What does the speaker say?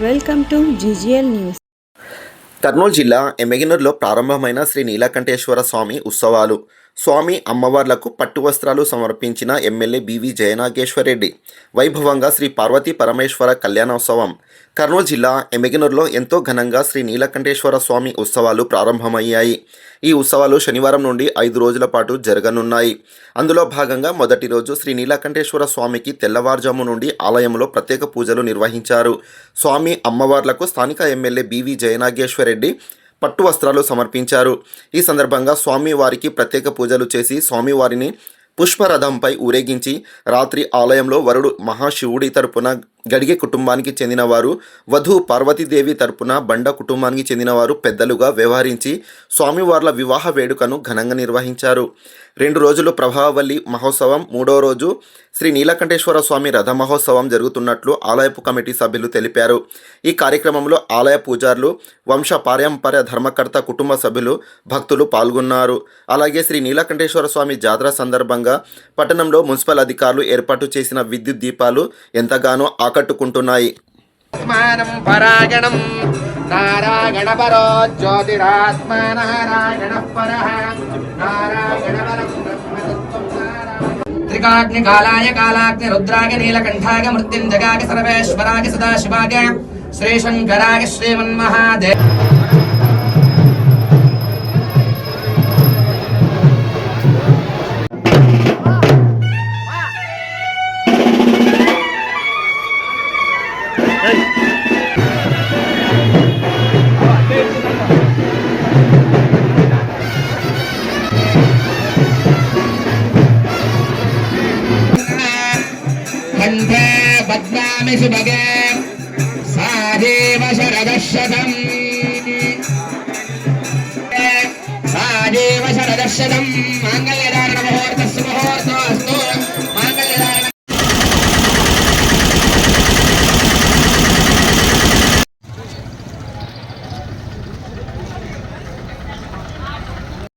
Welcome to GGL news. Kurnool జిల్లా ఎమ్మెగినూరులో ప్రారంభమైన శ్రీ నీలకంఠేశ్వర స్వామి ఉత్సవాలు. స్వామి అమ్మవార్లకు పట్టు వస్త్రాలు సమర్పించిన ఎమ్మెల్యే బివి జయనాగేశ్వరరెడ్డి. వైభవంగా శ్రీ పార్వతీ పరమేశ్వర కళ్యాణోత్సవం. కర్నూలు జిల్లా ఎమ్మెగినూరులో ఎంతో ఘనంగా శ్రీ నీలకంఠేశ్వర స్వామి ఉత్సవాలు ప్రారంభమయ్యాయి. ఈ ఉత్సవాలు శనివారం నుండి ఐదు రోజుల పాటు జరగనున్నాయి. అందులో భాగంగా మొదటి రోజు శ్రీ నీలకంఠేశ్వర స్వామికి తెల్లవారుజాము నుండి ఆలయంలో ప్రత్యేక పూజలు నిర్వహించారు. స్వామి అమ్మవార్లకు స్థానిక ఎమ్మెల్యే బివి జయనాగేశ్వరరెడ్డి పట్టు వస్త్రాలు సమర్పించారు. ఈ సందర్భంగా స్వామివారికి ప్రత్యేక పూజలు చేసి స్వామివారిని పుష్పరథంపై ఊరేగించి రాత్రి ఆలయంలో వరుడు మహాశివుడి తరపున గడిగే కుటుంబానికి చెందినవారు. వధు పార్వతీదేవి తరపున బండ కుటుంబానికి చెందినవారు పెద్దలుగా వ్యవహరించి స్వామివార్ల వివాహ వేడుకను ఘనంగా నిర్వహించారు. రెండు రోజులు ప్రభావల్లి మహోత్సవం మూడో రోజు శ్రీ నీలకంఠేశ్వర స్వామి రథ మహోత్సవం జరుగుతున్నట్లు ఆలయపు కమిటీ సభ్యులు తెలిపారు. ఈ కార్యక్రమంలో ఆలయ పూజారులు వంశ పారంపర్య ధర్మకర్త కుటుంబ సభ్యులు భక్తులు పాల్గొన్నారు. అలాగే శ్రీ నీలకంఠేశ్వర స్వామి జాతర సందర్భంగా పట్టణంలో మున్సిపల్ అధికారులు ఏర్పాటు చేసిన విద్యుత్ దీపాలు ఎంతగానో ఆకట్టుకుంటున్నాయి ఆత్మానం నారాయణ పరో జ్యోతిరాత్మ నారాయణ. పర త్రికాగ్ని కాలాయ కాలాగ్ని రుద్రాగ నీలకంఠాగ మృత్యుంజగాగ సర్వేశ్వరాగ సదాశివాగ. శ్రీశంకరాగ पद्मामि सुभगे सा देव शरदशतम् सा देव शरदशतम्